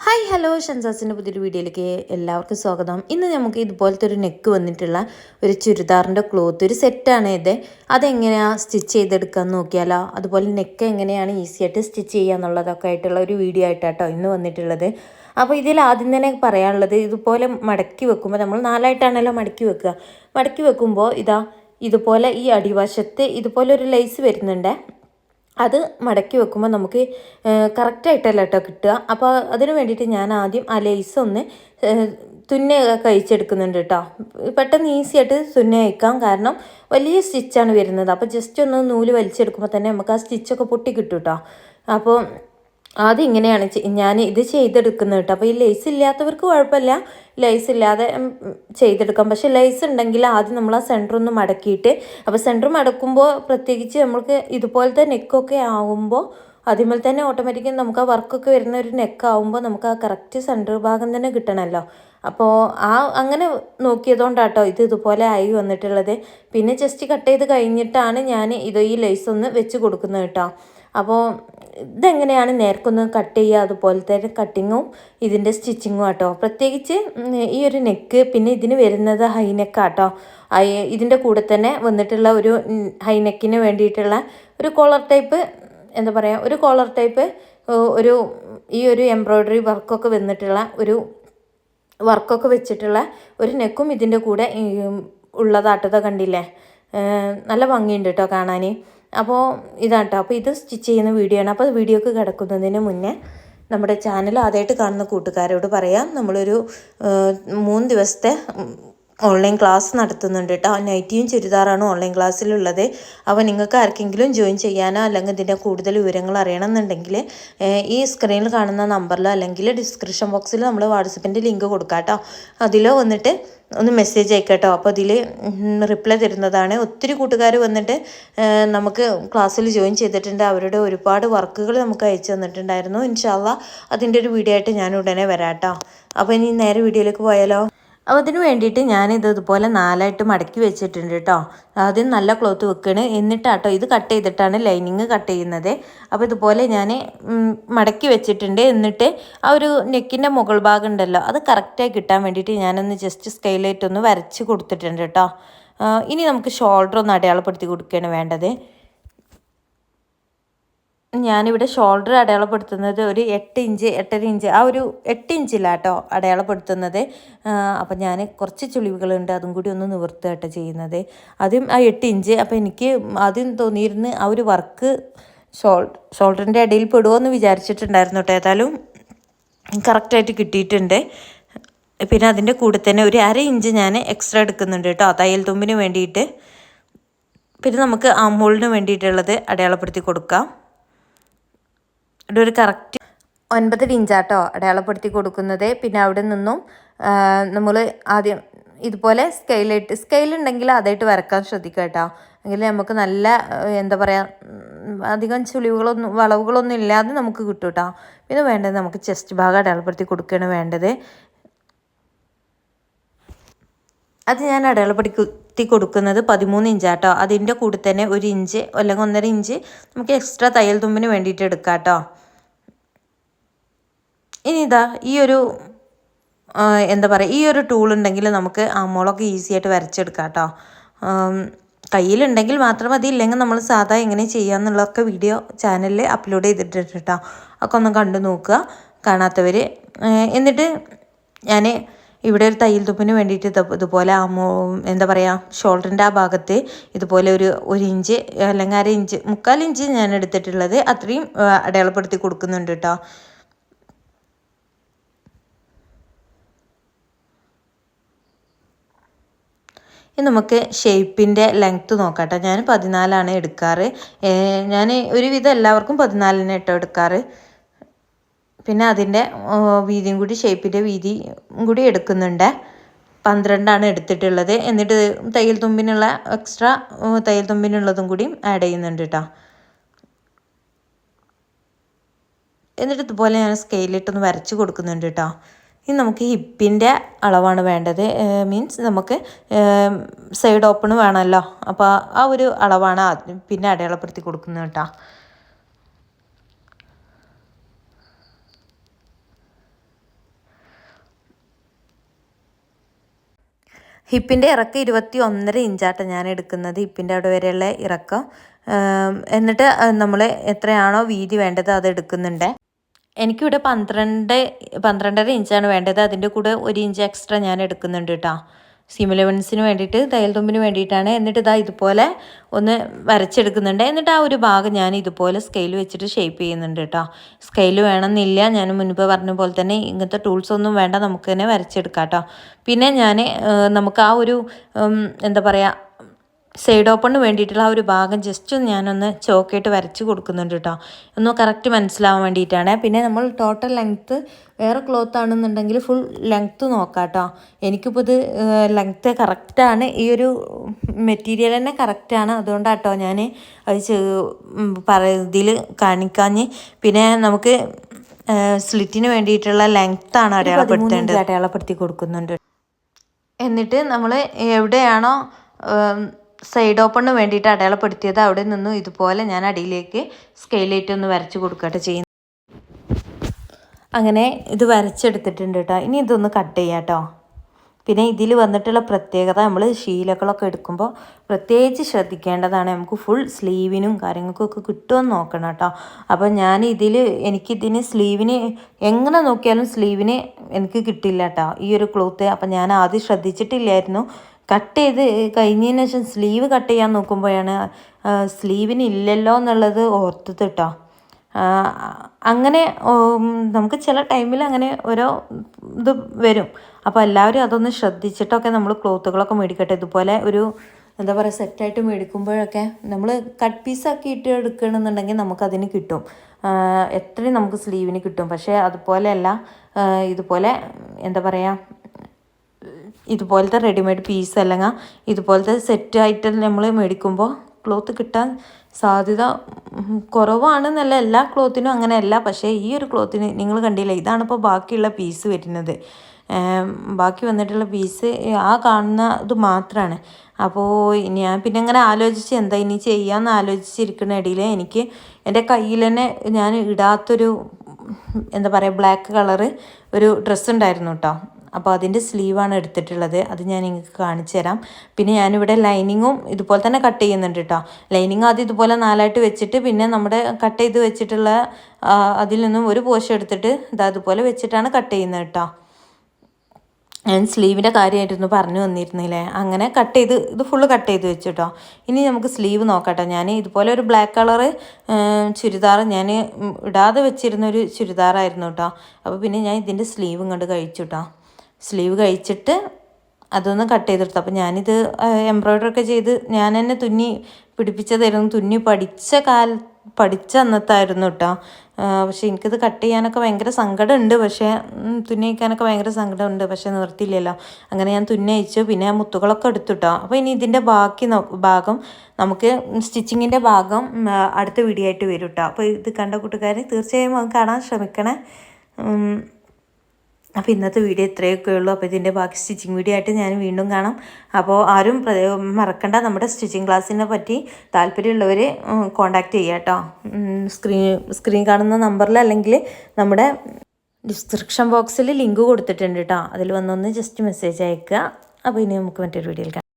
Hi hello ഷൻസാസിന്റെ പുതിയൊരു വീഡിയോയിലേക്ക് എല്ലാവർക്കും സ്വാഗതം. ഇന്ന് നമുക്ക് ഇതുപോലത്തെ ഒരു നെക്ക് വന്നിട്ടുള്ള ഒരു ചുരിദാറിന്റെ ക്ലോത്ത് ഒരു സെറ്റാണ് ഇത്. അതെങ്ങനെയാണ് സ്റ്റിച്ച് ചെയ്തെടുക്കാമെന്ന് നോക്കിയാലോ? അതുപോലെ നെക്ക് എങ്ങനെയാണ് ഈസി ആയിട്ട് സ്റ്റിച്ച് ചെയ്യുക എന്നുള്ളതൊക്കെ ആയിട്ടുള്ള ഒരു വീഡിയോ ആയിട്ടാട്ടോ ഇന്ന് വന്നിട്ടുള്ളത്. അപ്പോൾ ഇതിൽ ആദ്യം തന്നെ പറയാനുള്ളത് ഇതുപോലെ മടക്കി വെക്കുമ്പോൾ നമ്മൾ നാലായിട്ടാണല്ലോ മടക്കി വെക്കുക. മടക്കി വെക്കുമ്പോൾ ഇതാ ഇതുപോലെ ഈ അടിവശത്ത് ഇതുപോലെ ഒരു ലൈസ് വരുന്നുണ്ട്. അത് മടക്കി വെക്കുമ്പോൾ നമുക്ക് കറക്റ്റായിട്ടല്ല കേട്ടോ കിട്ടുക. അപ്പോൾ അതിന് വേണ്ടിയിട്ട് ഞാൻ ആദ്യം ആ ലേസ് ഒന്ന് തുന്ന കഴിച്ചെടുക്കുന്നുണ്ട് കേട്ടോ പെട്ടെന്ന് ഈസി ആയിട്ട് തുന്ന അയക്കാം കാരണം വലിയ സ്റ്റിച്ചാണ് വരുന്നത്. അപ്പോൾ ജസ്റ്റ് ഒന്ന് നൂൽ വലിച്ചെടുക്കുമ്പോൾ തന്നെ നമുക്ക് ആ സ്റ്റിച്ചൊക്കെ പൊട്ടി കിട്ടും കേട്ടോ അപ്പോൾ ആദ്യം ഇങ്ങനെയാണ് ഞാൻ ഇത് ചെയ്തെടുക്കുന്നത് കേട്ടോ. അപ്പോൾ ഈ ലൈസ് ഇല്ലാത്തവർക്ക് കുഴപ്പമില്ല. ലൈസ് ഇല്ലാതെ ചെയ്തെടുക്കാം. പക്ഷേ ലൈസ് ഉണ്ടെങ്കിൽ ആദ്യം നമ്മൾ ആ സെന്റർ ഒന്ന് മടക്കിയിട്ട് അപ്പോൾ സെന്റർ മടക്കുമ്പോൾ പ്രത്യേകിച്ച് നമ്മൾക്ക് ഇതുപോലത്തെ നെക്കൊക്കെ ആകുമ്പോൾ അതേപോലെ തന്നെ ഓട്ടോമാറ്റിക്കലി നമുക്ക് ആ വർക്കൊക്കെ വരുന്ന ഒരു നെക്ക് ആവുമ്പോൾ നമുക്ക് ആ കറക്റ്റ് സെന്റർ ഭാഗം തന്നെ കിട്ടണമല്ലോ. അപ്പോൾ ആ അങ്ങനെ നോക്കിയതുകൊണ്ടാട്ടോ ഇത് ഇതുപോലെ ആയി വന്നിട്ടുള്ളത്. പിന്നെ ജസ്റ്റ് കട്ട് ചെയ്ത് കഴിഞ്ഞിട്ടാണ് ഞാൻ ഇത് ഈ ലൈസ് ഒന്ന് വെച്ച് കൊടുക്കുന്നത് കേട്ടോ. അപ്പോൾ ഇതെങ്ങനെയാണ് നേർക്കൊന്ന് കട്ട് ചെയ്യുക? അതുപോലത്തെ കട്ടിങ്ങും ഇതിന്റെ സ്റ്റിച്ചിങ്ങും ആട്ടോ. പ്രത്യേകിച്ച് ഈ ഒരു നെക്ക് പിന്നെ ഇതിന് വരുന്നത് ഹൈ നെക്കാട്ടോ ഇതിന്റെ കൂടെ തന്നെ വന്നിട്ടുള്ള ഒരു ഹൈ നെക്കിന് വേണ്ടിയിട്ടുള്ള ഒരു കോളർ ടൈപ്പ് എന്താ പറയുക ഒരു കോളർ ടൈപ്പ് ഒരു ഈ ഒരു എംബ്രോയ്ഡറി വർക്കൊക്കെ വന്നിട്ടുള്ള ഒരു വർക്കൊക്കെ വെച്ചിട്ടുള്ള ഒരു നെക്കും ഇതിന്റെ കൂടെ ഉള്ളതാട്ടത കണ്ടില്ലേ? നല്ല ഭംഗിയുണ്ട് കേട്ടോ കാണാൻ അപ്പോൾ ഇതാട്ടോ. അപ്പോൾ ഇത് സ്റ്റിച്ച് ചെയ്യുന്ന വീഡിയോ ആണ്. അപ്പോൾ വീഡിയോക്ക് കിടക്കുന്നതിന് മുന്നേ നമ്മുടെ ചാനൽ ആദ്യമായിട്ട് കാണുന്ന കൂട്ടുകാരോട് പറയാം. നമ്മളൊരു മൂന്ന് ദിവസത്തെ ഓൺലൈൻ ക്ലാസ് നടത്തുന്നുണ്ട് കേട്ടോ നൈറ്റിയും ചുരിദാറാണ് ഓൺലൈൻ ക്ലാസ്സിലുള്ളത് അപ്പോൾ നിങ്ങൾക്ക് ആർക്കെങ്കിലും ജോയിൻ ചെയ്യാനോ അല്ലെങ്കിൽ ഇതിന്റെ കൂടുതൽ വിവരങ്ങൾ അറിയണമെന്നുണ്ടെങ്കിൽ ഈ സ്ക്രീനിൽ കാണുന്ന നമ്പറിലോ അല്ലെങ്കിൽ ഡിസ്ക്രിപ്ഷൻ ബോക്സിൽ നമ്മൾ വാട്സപ്പിന്റെ ലിങ്ക് കൊടുക്കാം കേട്ടോ അതിലോ വന്നിട്ട് ഒന്ന് മെസ്സേജ് അയക്കട്ടോ അപ്പോൾ അതിൽ റിപ്ലൈ തരുന്നതാണ്. ഒത്തിരി കൂട്ടുകാർ വന്നിട്ട് നമുക്ക് ക്ലാസ്സിൽ ജോയിൻ ചെയ്തിട്ടുണ്ട്. അവരുടെ ഒരുപാട് വർക്കുകൾ നമുക്ക് അയച്ചു തന്നിട്ടുണ്ടായിരുന്നു. ഇൻഷാല്ല അതിന്റെ ഒരു വീഡിയോ ആയിട്ട് ഞാൻ ഉടനെ വരാം കേട്ടോ അപ്പോൾ ഇനി നേരെ വീഡിയോയിലേക്ക് പോയാലോ? അപ്പോൾ അതിന് വേണ്ടിയിട്ട് ഞാനിത് ഇതുപോലെ നാലായിട്ട് മടക്കി വെച്ചിട്ടുണ്ട് കേട്ടോ ആദ്യം നല്ല ക്ലോത്ത് വെക്കണ്. എന്നിട്ടാട്ടോ ഇത് കട്ട് ചെയ്തിട്ടാണ് ലൈനിങ് കട്ട് ചെയ്യുന്നത്. അപ്പോൾ ഇതുപോലെ ഞാൻ മടക്കി വെച്ചിട്ടുണ്ട്. എന്നിട്ട് ആ ഒരു നെക്കിന്റെ മുകൾ ഭാഗം ഉണ്ടല്ലോ അത് കറക്റ്റായി കിട്ടാൻ വേണ്ടിയിട്ട് ഞാനൊന്ന് ജസ്റ്റ് സ്കെയിലായിട്ടൊന്ന് വരച്ച് കൊടുത്തിട്ടുണ്ട് കേട്ടോ ഇനി നമുക്ക് ഷോൾഡർ ഒന്ന് അടയാളപ്പെടുത്തി കൊടുക്കുകയാണ് വേണ്ടത്. ഞാനിവിടെ ഷോൾഡർ അടയാളപ്പെടുത്തുന്നത് ഒരു എട്ട് ഇഞ്ച് എട്ടര ഇഞ്ച് ആ ഒരു എട്ട് ഇഞ്ചിലാട്ടോ അടയാളപ്പെടുത്തുന്നത്. അപ്പം ഞാൻ കുറച്ച് ചുളിവുകളുണ്ട് അതും കൂടി ഒന്ന് നിവർത്തുകട്ടോ ചെയ്യുന്നത്. ആദ്യം ആ എട്ട് ഇഞ്ച് അപ്പം എനിക്ക് ആദ്യം തോന്നിയിരുന്ന് ആ ഒരു വർക്ക് ഷോൾ ഷോൾഡറിന്റെ ഇടയിൽ പെടുമോ എന്ന് വിചാരിച്ചിട്ടുണ്ടായിരുന്നു കേട്ടോ ഏതായാലും കറക്റ്റായിട്ട് കിട്ടിയിട്ടുണ്ട്. പിന്നെ അതിന്റെ കൂടെ തന്നെ ഒരു അര ഇഞ്ച് ഞാൻ എക്സ്ട്രാ എടുക്കുന്നുണ്ട് കേട്ടോ തയ്യൽ തുമ്പിന് വേണ്ടിയിട്ട്. പിന്നെ നമുക്ക് ആമോളിന് വേണ്ടിയിട്ടുള്ളത് അടയാളപ്പെടുത്തി കൊടുക്കാം. ഇവിടെ ഒരു കറക്റ്റ് ഒൻപത് ഇഞ്ചാട്ടോ അടയാളപ്പെടുത്തി കൊടുക്കുന്നത്. പിന്നെ അവിടെ നിന്നും നമ്മൾ ആദ്യം ഇതുപോലെ സ്കെയിലിട്ട് സ്കെയിലുണ്ടെങ്കിൽ അതായിട്ട് വരക്കാൻ ശ്രദ്ധിക്കുക കേട്ടോ. എങ്കിൽ നമുക്ക് നല്ല എന്താ പറയുക അധികം ചുളിവുകളൊന്നും വളവുകളൊന്നും ഇല്ലാതെ നമുക്ക് കിട്ടും കേട്ടോ. പിന്നെ വേണ്ടത് നമുക്ക് ചെസ്റ്റ് ഭാഗം അടയാളപ്പെടുത്തി കൊടുക്കുകയാണ് വേണ്ടത്. അത് ഞാൻ അടയാളപ്പെടുത്തി കൊടുക്കുന്നത് പതിമൂന്ന് ഇഞ്ചാട്ടോ. അതിന്റെ കൂടെ തന്നെ ഒരു ഇഞ്ച് അല്ലെങ്കിൽ ഒന്നര ഇഞ്ച് നമുക്ക് എക്സ്ട്രാ തയ്യൽ തുമ്പിന് വേണ്ടിയിട്ട് എടുക്കാം കേട്ടോ ഇനി ഇതാ ഈ ഒരു എന്താ പറയുക ഈ ഒരു ടൂൾ ഉണ്ടെങ്കിൽ നമുക്ക് അമ്മോളൊക്കെ ഈസി ആയിട്ട് വരച്ചെടുക്കാം കേട്ടോ കയ്യിലുണ്ടെങ്കിൽ മാത്രം മതി. ഇല്ലെങ്കിൽ നമ്മൾ സാധാ എങ്ങനെ ചെയ്യാമെന്നുള്ളതൊക്കെ വീഡിയോ ചാനലിൽ അപ്ലോഡ് ചെയ്തിട്ടുണ്ട് കേട്ടോ. ഒക്കെ ഒന്ന് കണ്ടു നോക്കുക. കാണാത്തവർ എന്നിട്ട് ഞാൻ ഇവിടെ ഒരു തയ്യൽ തുപ്പിന് വേണ്ടിയിട്ട് ഇതുപോലെ എന്താ പറയുക ഷോൾഡറിന്റെ ആ ഭാഗത്ത് ഇതുപോലെ ഒരു ഒരു ഇഞ്ച് അല്ലെങ്കിൽ അര ഇഞ്ച് മുക്കാൽ ഇഞ്ച് ഞാൻ എടുത്തിട്ടുള്ളത് അത്രയും അടയാളപ്പെടുത്തി കൊടുക്കുന്നുണ്ട് കേട്ടോ ഇനി നമുക്ക് ഷേപ്പിന്റെ ലെങ്ത്ത് നോക്കാട്ടോ ഞാൻ പതിനാലാണ് എടുക്കാറ്. ഞാൻ ഒരുവിധം എല്ലാവർക്കും പതിനാലിന് കേട്ടോ എടുക്കാറ്. പിന്നെ അതിന്റെ വീതിയും കൂടി ഷേപ്പിന്റെ വീതി കൂടി എടുക്കുന്നുണ്ട്. പന്ത്രണ്ടാണ് എടുത്തിട്ടുള്ളത്. എന്നിട്ട് തയ്യൽ തുമ്പിനുള്ള എക്സ്ട്രാ തയ്യൽ തുമ്പിനുള്ളതും കൂടി ആഡ് ചെയ്യുന്നുണ്ട് കേട്ടോ എന്നിട്ട് ഇതുപോലെ ഞാൻ സ്കെയിലിട്ടൊന്ന് വരച്ച് കൊടുക്കുന്നുണ്ട് കേട്ടോ ഇനി നമുക്ക് ഹിപ്പിന്റെ അളവാണ് വേണ്ടത്. മീൻസ് നമുക്ക് സൈഡ് ഓപ്പൺ വേണമല്ലോ. അപ്പോൾ ആ ഒരു അളവാണ് പിന്നെ അടയാളപ്പെടുത്തി കൊടുക്കുന്നത് കേട്ടോ ഹിപ്പിന്റെ ഇറക്കം ഇരുപത്തി ഒന്നര ഇഞ്ചാട്ടോ ഞാൻ എടുക്കുന്നത് ഹിപ്പിന്റെ അവിടെ വരെയുള്ള ഇറക്കം. എന്നിട്ട് നമ്മൾ എത്രയാണോ വീതി വേണ്ടത് അത് എടുക്കുന്നുണ്ട്. എനിക്കിവിടെ പന്ത്രണ്ട് പന്ത്രണ്ടര ഇഞ്ചാണ് വേണ്ടത്. അതിന്റെ കൂടെ ഒരു ഇഞ്ച് എക്സ്ട്രാ ഞാൻ എടുക്കുന്നുണ്ട് കേട്ടോ സിമുലവൻസിന് വേണ്ടിയിട്ട് തയ്യൽ തുമ്പിന് വേണ്ടിയിട്ടാണ് എന്നിട്ട് ഇതാ ഇതുപോലെ ഒന്ന് വരച്ചെടുക്കുന്നുണ്ട്. എന്നിട്ട് ആ ഒരു ഭാഗം ഞാൻ ഇതുപോലെ സ്കെയിൽ വെച്ചിട്ട് ഷേപ്പ് ചെയ്യുന്നുണ്ട് കേട്ടോ സ്കെയിൽ വേണമെന്നില്ല. ഞാൻ മുൻപ് പറഞ്ഞ പോലെ തന്നെ ഇങ്ങനത്തെ ടൂൾസ് ഒന്നും വേണ്ട. നമുക്ക് തന്നെ വരച്ചെടുക്കാം കേട്ടോ പിന്നെ ഞാൻ നമുക്ക് ആ ഒരു എന്താ പറയുക സൈഡ് ഓപ്പണിന് വേണ്ടിയിട്ടുള്ള ആ ഒരു ഭാഗം ജസ്റ്റ് ഒന്ന് ഞാനൊന്ന് ചോക്കായിട്ട് വരച്ച് കൊടുക്കുന്നുണ്ട് കേട്ടോ ഒന്ന് കറക്റ്റ് മനസ്സിലാവാൻ വേണ്ടിയിട്ടാണ്. പിന്നെ നമ്മൾ ടോട്ടൽ ലെങ്ത്ത് വേറെ ക്ലോത്ത് ആണെന്നുണ്ടെങ്കിൽ ഫുൾ ലെങ്ത്ത് നോക്കാം കേട്ടോ എനിക്കിപ്പോൾ ഇത് ലെങ്ത്ത് കറക്റ്റാണ് ഈ ഒരു മെറ്റീരിയൽ തന്നെ കറക്റ്റാണ് അതുകൊണ്ടാണ് കേട്ടോ ഞാൻ അത് ചെ- പറ ഇതിൽ കാണിക്കാഞ്ഞ്. പിന്നെ നമുക്ക് സ്ലിറ്റിന് വേണ്ടിയിട്ടുള്ള ലെങ്ത്താണ് അടയാളപ്പെടുത്തേണ്ടത്. അടയാളപ്പെടുത്തി കൊടുക്കുന്നുണ്ട്. എന്നിട്ട് നമ്മൾ എവിടെയാണോ സൈഡ് ഓപ്പണിന് വേണ്ടിയിട്ട് അടയാളപ്പെടുത്തിയത് അവിടെ നിന്നും ഇതുപോലെ ഞാൻ അടിയിലേക്ക് സ്കെയിലേറ്റ് ഒന്ന് വരച്ച് കൊടുക്കട്ടെ ചെയ്യുന്നത്. അങ്ങനെ ഇത് വരച്ചെടുത്തിട്ടുണ്ട് കേട്ടോ. ഇനി ഇതൊന്ന് കട്ട് ചെയ്യാം കേട്ടോ. പിന്നെ ഇതിൽ വന്നിട്ടുള്ള പ്രത്യേകത നമ്മൾ ശീലകളൊക്കെ എടുക്കുമ്പോൾ പ്രത്യേകിച്ച് ശ്രദ്ധിക്കേണ്ടതാണ് നമുക്ക് ഫുൾ സ്ലീവിനും കാര്യങ്ങൾക്കൊക്കെ കിട്ടുമെന്ന് നോക്കണം കേട്ടോ അപ്പോൾ ഞാൻ ഇതിൽ എനിക്കിതിന് സ്ലീവിന് എങ്ങനെ നോക്കിയാലും സ്ലീവിന് എനിക്ക് കിട്ടില്ല കേട്ടോ ഈ ഒരു ക്ലോത്ത് അപ്പം ഞാൻ ആദ്യം ശ്രദ്ധിച്ചിട്ടില്ലായിരുന്നു. കട്ട് ചെയ്ത് കഴിഞ്ഞതിന് ശേഷം സ്ലീവ് കട്ട് ചെയ്യാൻ നോക്കുമ്പോഴാണ് സ്ലീവിന് ഇല്ലല്ലോ എന്നുള്ളത് ഓർത്തത് കേട്ടോ അങ്ങനെ നമുക്ക് ചില ടൈമിൽ അങ്ങനെ ഓരോ ഇത് വരും. അപ്പോൾ എല്ലാവരും അതൊന്ന് ശ്രദ്ധിച്ചിട്ടൊക്കെ നമ്മൾ ക്ലോത്തുകളൊക്കെ മേടിക്കട്ടെ. ഇതുപോലെ ഒരു എന്താ പറയുക സെറ്റായിട്ട് മേടിക്കുമ്പോഴൊക്കെ നമ്മൾ കട്ട് പീസാക്കി ഇട്ട് എടുക്കണമെന്നുണ്ടെങ്കിൽ നമുക്കതിന് കിട്ടും. എത്രയും നമുക്ക് സ്ലീവിന് കിട്ടും. പക്ഷേ അതുപോലെയല്ല ഇതുപോലെ എന്താ പറയുക ഇതുപോലത്തെ റെഡിമെയ്ഡ് പീസ് അല്ലെങ്കിൽ ഇതുപോലത്തെ സെറ്റായിട്ട് നമ്മൾ മേടിക്കുമ്പോൾ ക്ലോത്ത് കിട്ടാൻ സാധ്യത കുറവാണ് കുറവാണെന്നല്ല എല്ലാ ക്ലോത്തിനും അങ്ങനെയല്ല. പക്ഷേ ഈ ഒരു ക്ലോത്തിന് നിങ്ങൾ കണ്ടില്ല ഇതാണിപ്പോൾ ബാക്കിയുള്ള പീസ് വരുന്നത്. ബാക്കി വന്നിട്ടുള്ള പീസ് ആ കാണുന്ന ഇത് മാത്രമാണ് അപ്പോൾ ഞാൻ പിന്നെ അങ്ങനെ ആലോചിച്ച് എന്താ ഇനി ചെയ്യാമെന്ന് ആലോചിച്ചിരിക്കുന്ന ഇടയിൽ എനിക്ക് എന്റെ കയ്യിൽ തന്നെ ഞാൻ ഇടാത്തൊരു എന്താ പറയുക ബ്ലാക്ക് കളറ് ഒരു ഡ്രസ്സ് ഉണ്ടായിരുന്നു കേട്ടോ അപ്പോൾ അതിന്റെ സ്ലീവാണ് എടുത്തിട്ടുള്ളത്. അത് ഞാൻ നിങ്ങൾക്ക് കാണിച്ചു തരാം. പിന്നെ ഞാനിവിടെ ലൈനിങ്ങും ഇതുപോലെ തന്നെ കട്ട് ചെയ്യുന്നുണ്ട് കേട്ടോ ലൈനിങ് ആദ്യം ഇതുപോലെ നാലായിട്ട് വെച്ചിട്ട് പിന്നെ നമ്മുടെ കട്ട് ചെയ്ത് വെച്ചിട്ടുള്ള അതിൽ നിന്നും ഒരു പോഷൻ എടുത്തിട്ട് ഇതാ അതുപോലെ വെച്ചിട്ടാണ് കട്ട് ചെയ്യുന്നത് കേട്ടോ ഞാൻ സ്ലീവിന്റെ കാര്യമായിട്ടൊന്ന് പറഞ്ഞു വന്നിരുന്നില്ലേ അങ്ങനെ കട്ട് ചെയ്ത് ഇത് ഫുള്ള് കട്ട് ചെയ്ത് വെച്ചു കേട്ടോ ഇനി നമുക്ക് സ്ലീവ് നോക്കട്ടെ. ഞാൻ ഇതുപോലെ ഒരു ബ്ലാക്ക് കളറ് ചുരിദാർ ഞാൻ ഇടാതെ വെച്ചിരുന്ന ഒരു ചുരിദാറായിരുന്നു കേട്ടോ അപ്പോൾ പിന്നെ ഞാൻ ഇതിന്റെ സ്ലീവ് ഇങ്ങോട്ട് കഴിച്ചു കേട്ടോ സ്ലീവ് കഴിച്ചിട്ട് അതൊന്ന് കട്ട് ചെയ്തെടുത്തു. അപ്പോൾ ഞാനിത് എംബ്രോയ്ഡറി ഒക്കെ ചെയ്ത് ഞാൻ തന്നെ തുന്നി പിടിപ്പിച്ചതായിരുന്നു. തുന്നി പഠിച്ച കാല പഠിച്ച അന്നത്തായിരുന്നു കേട്ടോ പക്ഷെ എനിക്കിത് കട്ട് ചെയ്യാനൊക്കെ ഭയങ്കര സങ്കടമുണ്ട്. പക്ഷേ തുന്നയിക്കാനൊക്കെ ഭയങ്കര സങ്കടമുണ്ട്. പക്ഷേ നിർത്തിയില്ലല്ലോ അങ്ങനെ ഞാൻ തുന്നി അയച്ചു പിന്നെ മുത്തുകളൊക്കെ എടുത്തു കേട്ടോ അപ്പോൾ ഇനി ഇതിന്റെ ബാക്കി ഭാഗം നമുക്ക് സ്റ്റിച്ചിങ്ങിന്റെ ഭാഗം അടുത്ത വീഡിയോ ആയിട്ട് വരും കേട്ടോ അപ്പോൾ ഇത് കണ്ട കൂട്ടുകാർ തീർച്ചയായും അത് കാണാൻ ശ്രമിക്കണേ. അപ്പോൾ ഇന്നത്തെ വീഡിയോ ഇത്രയൊക്കെ ഉള്ളൂ. അപ്പോൾ ഇതിന്റെ ബാക്കി സ്റ്റിച്ചിങ് വീഡിയോ ആയിട്ട് ഞാൻ വീണ്ടും കാണാം. അപ്പോൾ ആരും മറക്കണ്ട. നമ്മുടെ സ്റ്റിച്ചിങ് ക്ലാസ്സിനെ പറ്റി താല്പര്യമുള്ളവർ കോണ്ടാക്ട് ചെയ്യുക കേട്ടോ. സ്ക്രീൻ സ്ക്രീൻ കാണുന്ന നമ്പറിൽ അല്ലെങ്കിൽ നമ്മുടെ ഡിസ്ക്രിപ്ഷൻ ബോക്സിൽ ലിങ്ക് കൊടുത്തിട്ടുണ്ട് കേട്ടോ. അതിൽ വന്നൊന്ന് ജസ്റ്റ് മെസ്സേജ് അയക്കുക. അപ്പോൾ ഇനി നമുക്ക് മറ്റൊരു വീഡിയോയിൽ കാണാം.